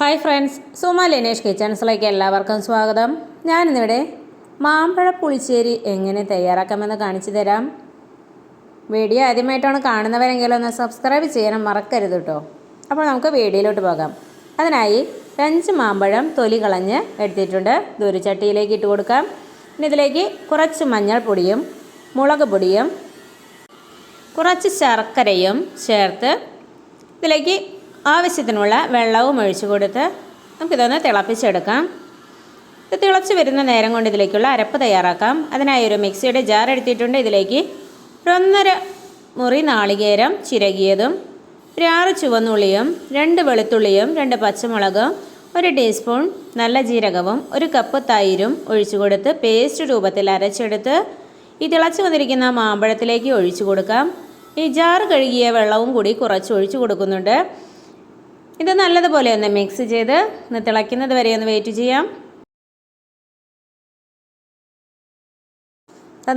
Hi friends Suma Linesh കിച്ചൺസിലേക്ക് എല്ലാവർക്കും സ്വാഗതം. ഞാനിന്നിവിടെ മാമ്പഴ പുളിശ്ശേരി എങ്ങനെ തയ്യാറാക്കാമെന്ന് കാണിച്ചു തരാം. വീഡിയോ ആദ്യമായിട്ടാണ് കാണുന്നവരെങ്കിലും ഒന്ന് സബ്സ്ക്രൈബ് ചെയ്യാനും മറക്കരുത് കേട്ടോ അപ്പോൾ നമുക്ക് വീഡിയോയിലോട്ട് പോകാം. അതിനായി അഞ്ച് മാമ്പഴം തൊലി കളഞ്ഞ് എടുത്തിട്ടുണ്ട്. ദൂരച്ചട്ടിയിലേക്ക് ഇട്ട് കൊടുക്കാം. പിന്നെ ഇതിലേക്ക് കുറച്ച് മഞ്ഞൾപ്പൊടിയും മുളക് പൊടിയും കുറച്ച് ശർക്കരയും ചേർത്ത് ഇതിലേക്ക് ആവശ്യത്തിനുള്ള വെള്ളവും ഒഴിച്ചു കൊടുത്ത് നമുക്കിതൊന്ന് തിളപ്പിച്ചെടുക്കാം. ഇത് തിളച്ച് വരുന്ന നേരം കൊണ്ട് ഇതിലേക്കുള്ള അരപ്പ് തയ്യാറാക്കാം. അതിനായി ഒരു മിക്സിയുടെ ജാർ എടുത്തിട്ടുണ്ട്. ഇതിലേക്ക് ഒരൊന്നര മുറി നാളികേരം ചിരകിയതും ഒരു ആറ് ചുവന്നുള്ളിയും രണ്ട് വെളുത്തുള്ളിയും രണ്ട് പച്ചമുളകും ഒരു ടീസ്പൂൺ നല്ല ജീരകവും ഒരു കപ്പ് തൈരും ഒഴിച്ചു കൊടുത്ത് പേസ്റ്റ് രൂപത്തിൽ അരച്ചെടുത്ത് ഈ തിളച്ചു വന്നിരിക്കുന്ന മാമ്പഴത്തിലേക്ക് ഒഴിച്ചു കൊടുക്കാം. ഈ ജാറ് കഴുകിയ വെള്ളവും കൂടി കുറച്ച് ഒഴിച്ചു കൊടുക്കുന്നുണ്ട്. ഇത് നല്ലതുപോലെ ഒന്ന് മിക്സ് ചെയ്ത് ഒന്ന് തിളയ്ക്കുന്നത് വരെ ഒന്ന് വെയിറ്റ് ചെയ്യാം.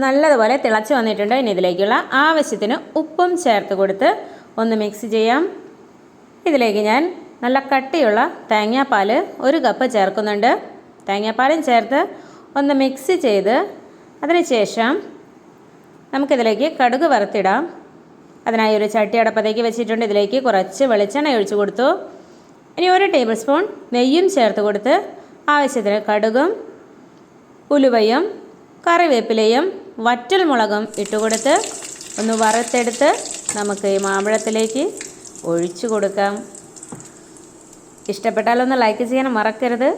നല്ലതുപോലെ തിളച്ച് വന്നിട്ടുണ്ട്. ഇനി ഇതിലേക്കുള്ള ആവശ്യത്തിന് ഉപ്പും ചേർത്ത് കൊടുത്ത് ഒന്ന് മിക്സ് ചെയ്യാം. ഇതിലേക്ക് ഞാൻ നല്ല കട്ടിയുള്ള തേങ്ങാപ്പാൽ ഒരു കപ്പ് ചേർക്കുന്നുണ്ട്. തേങ്ങാപ്പാലും ചേർത്ത് ഒന്ന് മിക്സ് ചെയ്ത് അതിനുശേഷം നമുക്കിതിലേക്ക് കടുക് വറുത്തിടാം. അതിനായി ഒരു ചട്ടി അടപ്പത്തേക്ക് വെച്ചിട്ടുണ്ട്. ഇതിലേക്ക് കുറച്ച് വെളിച്ചെണ്ണ ഒഴിച്ചു കൊടുത്തു. ഇനി ഒരു ടേബിൾ സ്പൂൺ നെയ്യും ചേർത്ത് കൊടുത്ത് ആവശ്യത്തിന് കടുകും ഉലുവയും കറിവേപ്പിലയും വറ്റൽ മുളകും ഇട്ടുകൊടുത്ത് ഒന്ന് വറുത്തെടുത്ത് നമുക്ക് ഈ മാമ്പഴത്തിലേക്ക് ഒഴിച്ചു കൊടുക്കാം. ഇഷ്ടപ്പെട്ടാലൊന്ന് ലൈക്ക് ചെയ്യാൻ മറക്കരുത്.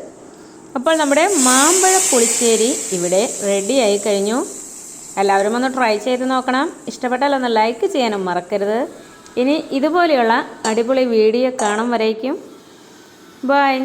അപ്പോൾ നമ്മുടെ മാമ്പഴ പുളിശ്ശേരി ഇവിടെ റെഡിയായി കഴിഞ്ഞു. എല്ലാവരും ഒന്ന് ട്രൈ ചെയ്ത് നോക്കണം. ഇഷ്ടപ്പെട്ടാൽ ഒന്ന് ലൈക്ക് ചെയ്യാനും മറക്കരുത്. ഇനി ഇതുപോലെയുള്ള അടിപൊളി വീഡിയോ കാണും വരേക്കും. ബൈ